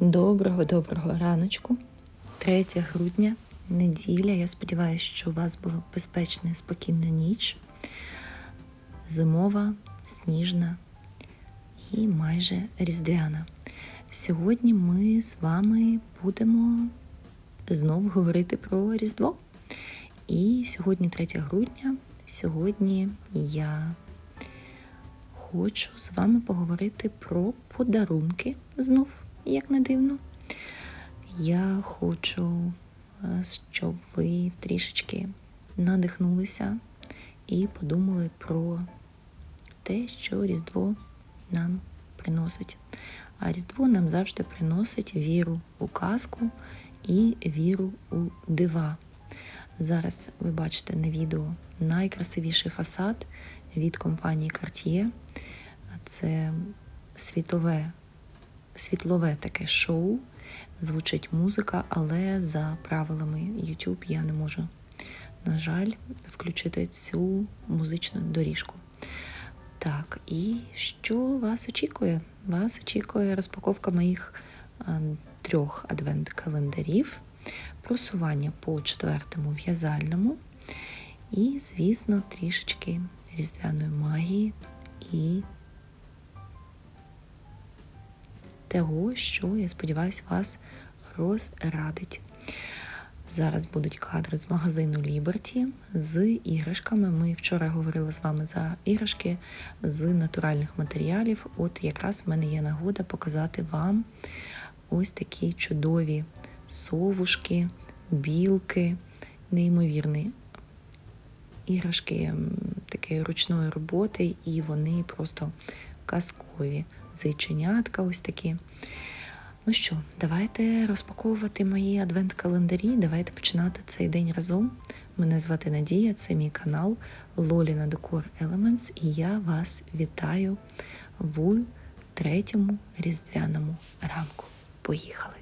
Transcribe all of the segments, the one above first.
Доброго доброго раночку. 3 грудня, неділя. Я сподіваюся, що у вас була безпечна спокійна ніч. Зимова, сніжна і майже різдвяна. Сьогодні ми з вами будемо знову говорити про Різдво. І сьогодні 3 грудня. Сьогодні я хочу з вами поговорити про подарунки знов, як не дивно. Я хочу, е, щоб ви трішечки надихнулися і подумали про те, що Різдво нам приносить. А Різдво нам завжди приносить віру у казку і віру у дива. Зараз ви бачите на відео найкрасивіший фасад від компанії Cartier. Це світове, світлове таке шоу, звучить музика, але за правилами YouTube я не можу, на жаль, включити цю музичну доріжку. Так, і що вас очікує? Вас очікує розпаковка моїх е, трьох адвент-календарів, просування по четвертому в'язальному і, звісно, трішечки різдвяної магії і того, що, я сподіваюся, вас розрадить. Зараз будуть кадри з магазину Liberty з іграшками. Ми вчора говорили з вами за іграшки з натуральних матеріалів. От якраз в мене є нагода показати вам ось такі чудові совушки, білки, неймовірні іграшки такої ручної роботи, і вони просто казкові. Зайченятка ось такі. Ну що, давайте розпаковувати мої адвент-календарі. Давайте починати цей день разом. Мене звати Надія, це мій канал Лоліна Декор Elements, і я вас вітаю в третьому різдвяному ранку. Поїхали!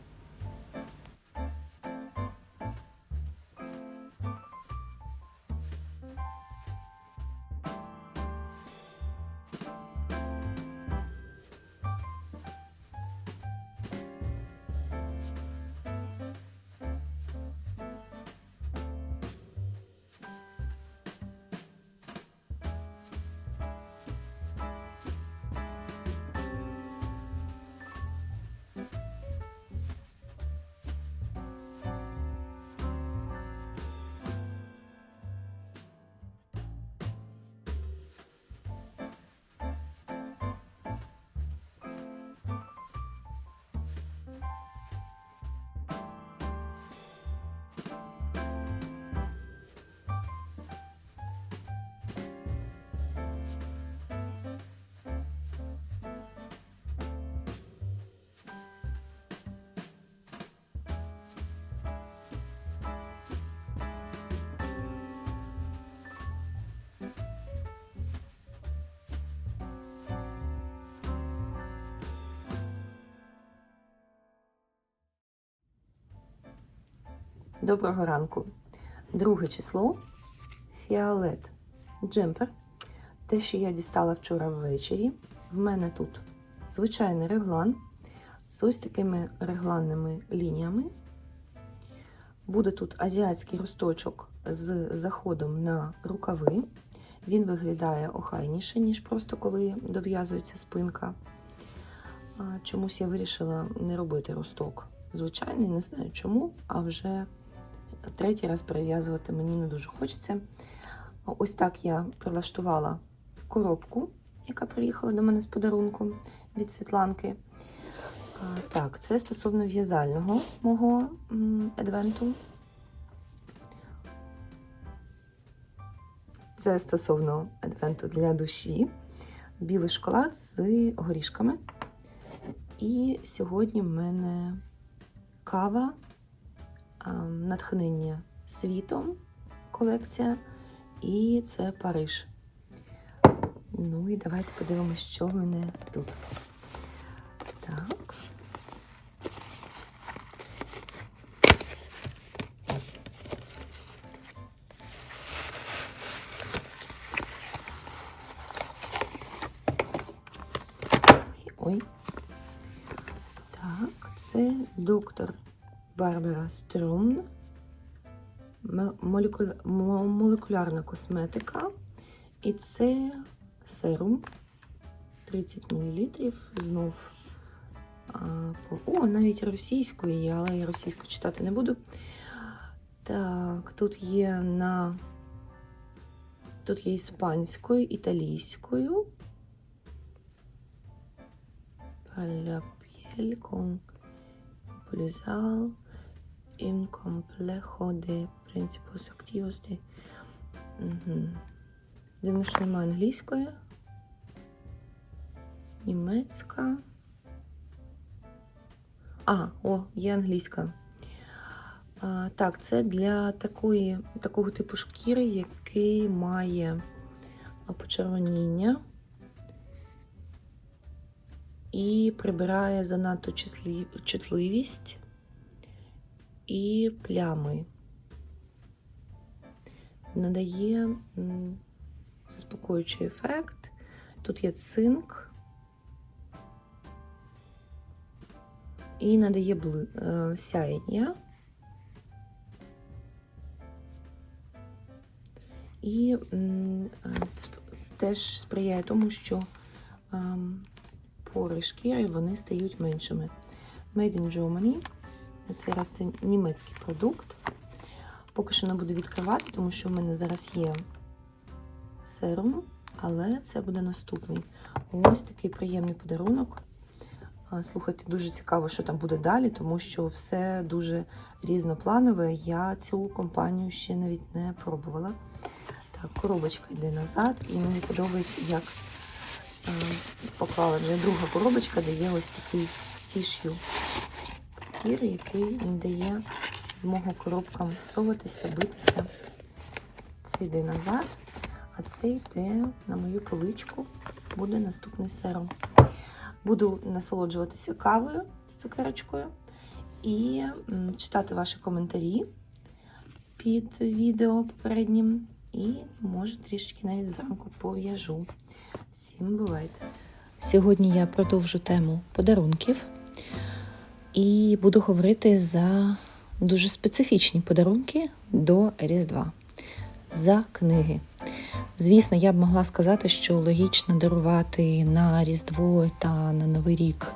Доброго ранку. Друге число фіолет джемпер. Те, що я дістала вчора ввечері. В мене тут звичайний реглан з ось такими регланними лініями. Буде тут азіатський росточок з заходом на рукави. Він виглядає охайніше, ніж просто коли дов'язується спинка. Чомусь я вирішила не робити росток звичайний, не знаю чому, а вже третій раз перев'язувати мені не дуже хочеться. Ось так я прилаштувала коробку, яка приїхала до мене з подарунком від Світланки. Так, це стосовно в'язального мого адвенту. Це стосовно адвенту для душі. Білий шоколад з горішками. І сьогодні в мене кава, натхнення світом колекція. І це Париж. Ну і давайте подивимося, що в мене тут. Так. Ой. Так, це доктор Барбара Струн. Молекулярна косметика. І це серум 30 мл. Знов. По... О, навіть російською є, але я російську читати не буду. Так, тут є на. Тут є іспанською, італійською. Para la un complejo de principios activos de. Угу. Дивно, немає англійської. Німецька. А, о, є англійська. А, так, це для такої, такого типу шкіри, який має почервоніння і прибирає занадто чутливість і плями. Надає заспокоюючий ефект. Тут є цинк і надає е, сяєння. І е, теж сприяє тому, що ем, пори шкіри вони стають меншими. Made in Germany. На цей раз це німецький продукт. Поки що не буду відкривати, тому що в мене зараз є серум, але це буде наступний. Ось такий приємний подарунок. Слухайте, дуже цікаво, що там буде далі, тому що все дуже різнопланове. Я цю компанію ще навіть не пробувала. Так, коробочка йде назад, і мені подобається, як поклала вже друга коробочка, де є ось такий тіш'ю папір, який не дає змогу коробкам всовуватися, битися. Це йде назад, а це йде на мою поличку. Буде наступний серум. Буду насолоджуватися кавою з цукерочкою і читати ваші коментарі під відео попереднім. І може трішки навіть зранку пов'яжу. Всім бувайте! Сьогодні я продовжу тему подарунків і буду говорити за дуже специфічні подарунки до Різдва за книги. Звісно, я б могла сказати, що логічно дарувати на Різдво та на Новий рік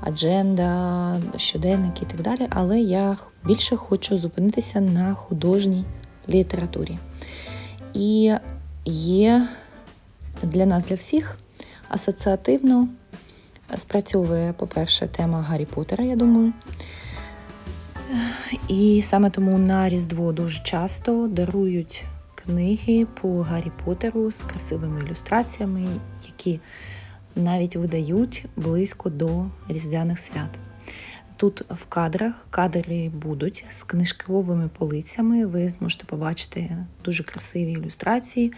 адженда, щоденники і так далі, але я більше хочу зупинитися на художній літературі. І є для нас, для всіх, асоціативно спрацьовує, по-перше, тема Гаррі Поттера, я думаю. І саме тому на Різдво дуже часто дарують книги по Гаррі Поттеру з красивими ілюстраціями, які навіть видають близько до різдвяних свят. Тут в кадрах кадри будуть з книжковими полицями. Ви зможете побачити дуже красиві ілюстрації.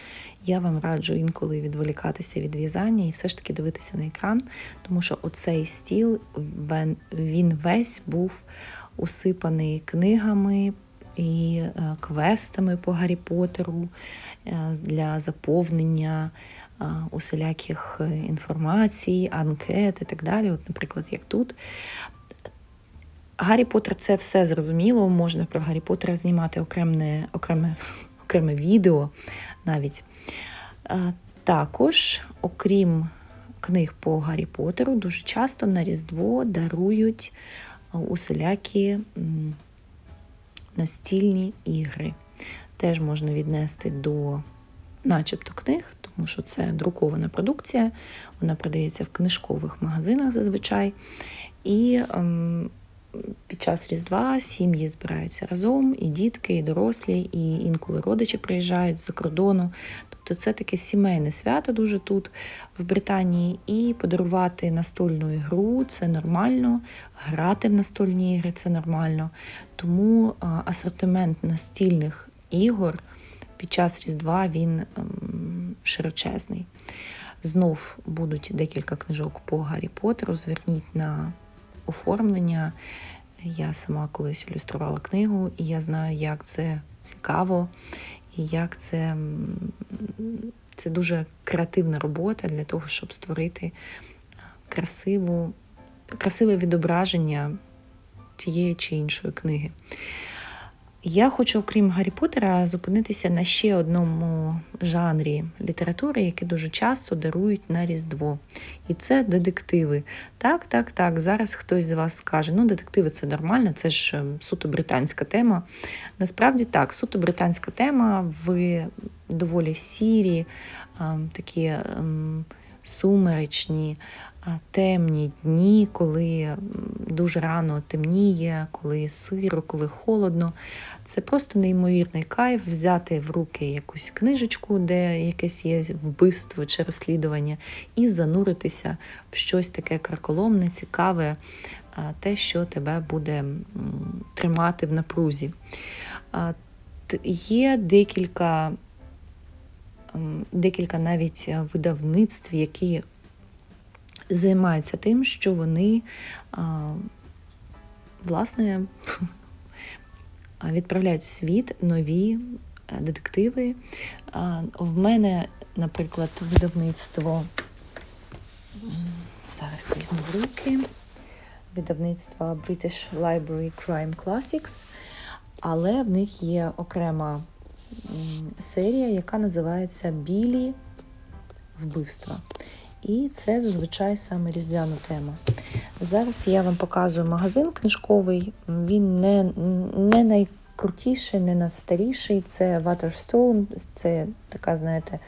Я вам раджу інколи відволікатися від в'язання і все ж таки дивитися на екран, тому що оцей стіл він- весь був усипаний книгами і е, квестами по Гаррі Поттеру е, для заповнення е, усіляких інформацій, анкет і так далі. От, наприклад, як тут. Гаррі Поттер це все зрозуміло. Можна про Гаррі Поттера знімати окреме, окреме, окреме відео навіть. Також, окрім книг по Гаррі Поттеру, дуже часто на Різдво дарують усілякі настільні ігри. Теж можна віднести до начебто книг, тому що це друкована продукція, вона продається в книжкових магазинах зазвичай. І ем, під час Різдва сім'ї збираються разом, і дітки, і дорослі, і інколи родичі приїжджають з-за кордону. Тобто це таке сімейне свято дуже тут, в Британії, і подарувати настольну ігру це нормально, грати в настольні ігри це нормально. Тому асортимент настільних ігор під час Різдва він ем, широчезний. Знов будуть декілька книжок по Гаррі Поттеру. Зверніть на оформлення. Я сама колись ілюструвала книгу, і я знаю, як це цікаво, і як це, це дуже креативна робота для того, щоб створити красиву красиве відображення тієї чи іншої книги. Я хочу, окрім Гаррі Поттера, зупинитися на ще одному жанрі літератури, який дуже часто дарують на Різдво. І це детективи. Так, так, так. Зараз хтось з вас скаже, ну, детективи це нормально, це ж ем, суто британська тема. Насправді так, суто британська тема в доволі сірі, ем, такі ем, сумеречні, темні дні, коли дуже рано темніє, коли сиро, коли холодно. Це просто неймовірний кайф взяти в руки якусь книжечку, де якесь є вбивство чи розслідування, і зануритися в щось таке краколомне, цікаве, те, що тебе буде тримати в напрузі. Є декілька, декілька навіть е, видавництв, які займаються тим, що вони власне відправляють в світ нові е, детективи. В мене, наприклад, видавництво зараз візьму в руки. Видавництво British Library Crime Classics, але в них є окрема серія, яка називається Білі вбивства. І це зазвичай саме різдвяна тема. Зараз я вам показую магазин книжковий. Він не, не найкрутіший, не найстаріший. Це Waterstone, це така, знаєте,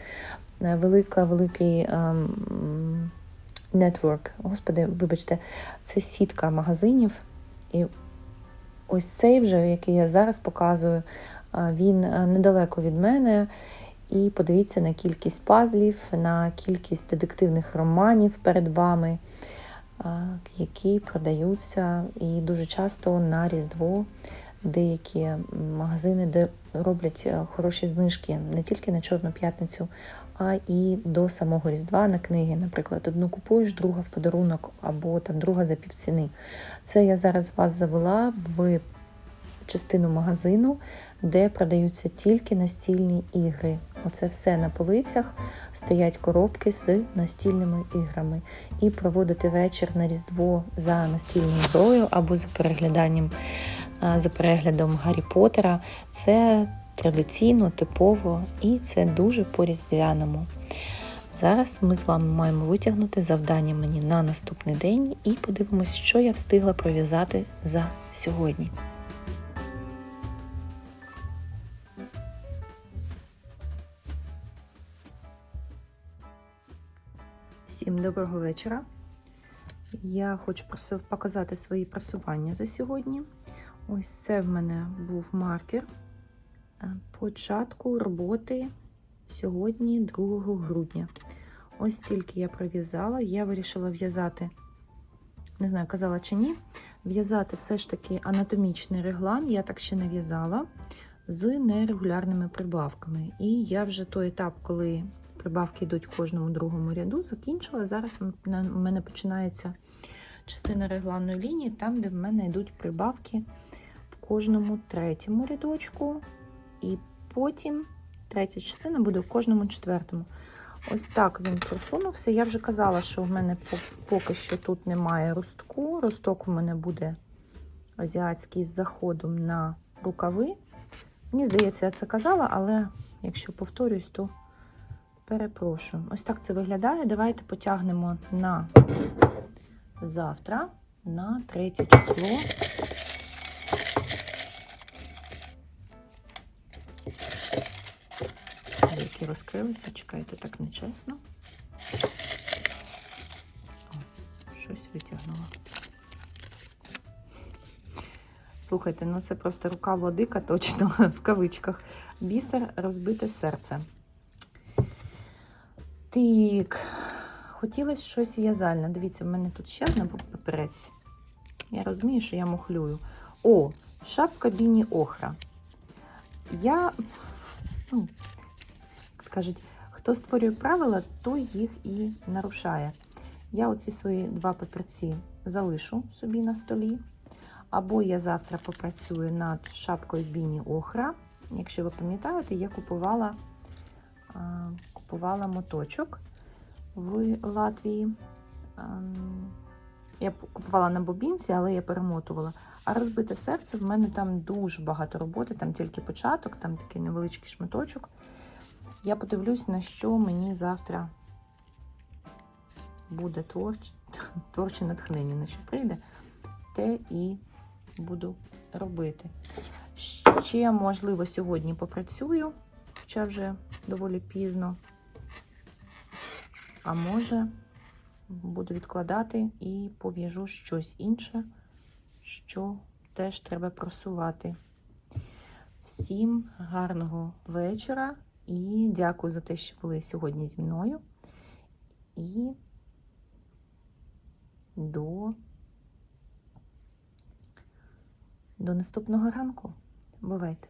велика, великий ем, нетворк. Господи, вибачте, це сітка магазинів. І ось цей вже, який я зараз показую, він недалеко від мене. І подивіться на кількість пазлів, на кількість детективних романів перед вами, які продаються і дуже часто на Різдво деякі магазини, де роблять е, хороші знижки не тільки на Чорну п'ятницю, а і до самого Різдва на книги. Наприклад, одну купуєш, друга в подарунок, або там друга за півціни. Це я зараз вас завела в частину магазину, де продаються тільки настільні ігри. Оце все на полицях стоять коробки з настільними іграми. І проводити вечір на Різдво за настільною грою або за перегляданням за переглядом Гаррі Поттера. Це традиційно, типово і це дуже по-різдвяному. Зараз ми з вами маємо витягнути завдання мені на наступний день і подивимось, що я встигла пров'язати за сьогодні. Всім доброго вечора. Я хочу показати свої просування за сьогодні. Ось це в мене був маркер е, початку роботи сьогодні, 2 грудня. Ось стільки я пров'язала. Я вирішила в'язати, не знаю, казала чи ні, в'язати все ж таки анатомічний реглан. Я так ще не в'язала з нерегулярними прибавками. І я вже той етап, коли прибавки йдуть в кожному другому ряду, закінчила. Зараз у мене починається частина регланної лінії, там, де в мене йдуть прибавки в кожному третьому рядочку, і потім третя частина буде в кожному четвертому. Ось так він просунувся. Я вже казала, що в мене поки що тут немає ростку. Росток у мене буде азіатський з заходом на рукави. Мені здається, я це казала, але якщо повторюсь, то перепрошую. Ось так це виглядає. Давайте потягнемо на завтра, на третє число. Які розкрилися, чекайте, так нечесно. Щось витягнула. Слухайте, ну це просто рука владика, точно в кавичках. Бісер розбите серце. Так, хотілося щось в'язальне. Дивіться, в мене тут ще одна папірець. Я розумію, що я мухлюю. О, шапка Біні Охра. Я, ну, кажуть, хто створює правила, той їх і нарушає. Я оці свої два папірці залишу собі на столі. Або я завтра попрацюю над шапкою Біні Охра. Якщо ви пам'ятаєте, я купувала, купувала моточок в Латвії. Я купувала на бобінці, але я перемотувала. А розбите серце в мене там дуже багато роботи, там тільки початок, там такий невеличкий шматочок. Я подивлюсь, на що мені завтра буде творч... творче натхнення, на що прийде, те і буду робити. Ще, можливо, сьогодні попрацюю, хоча вже доволі пізно. А може, буду відкладати і пов'яжу щось інше, що теж треба просувати. Всім гарного вечора і дякую за те, що були сьогодні зі мною. І до, до наступного ранку. Бувайте!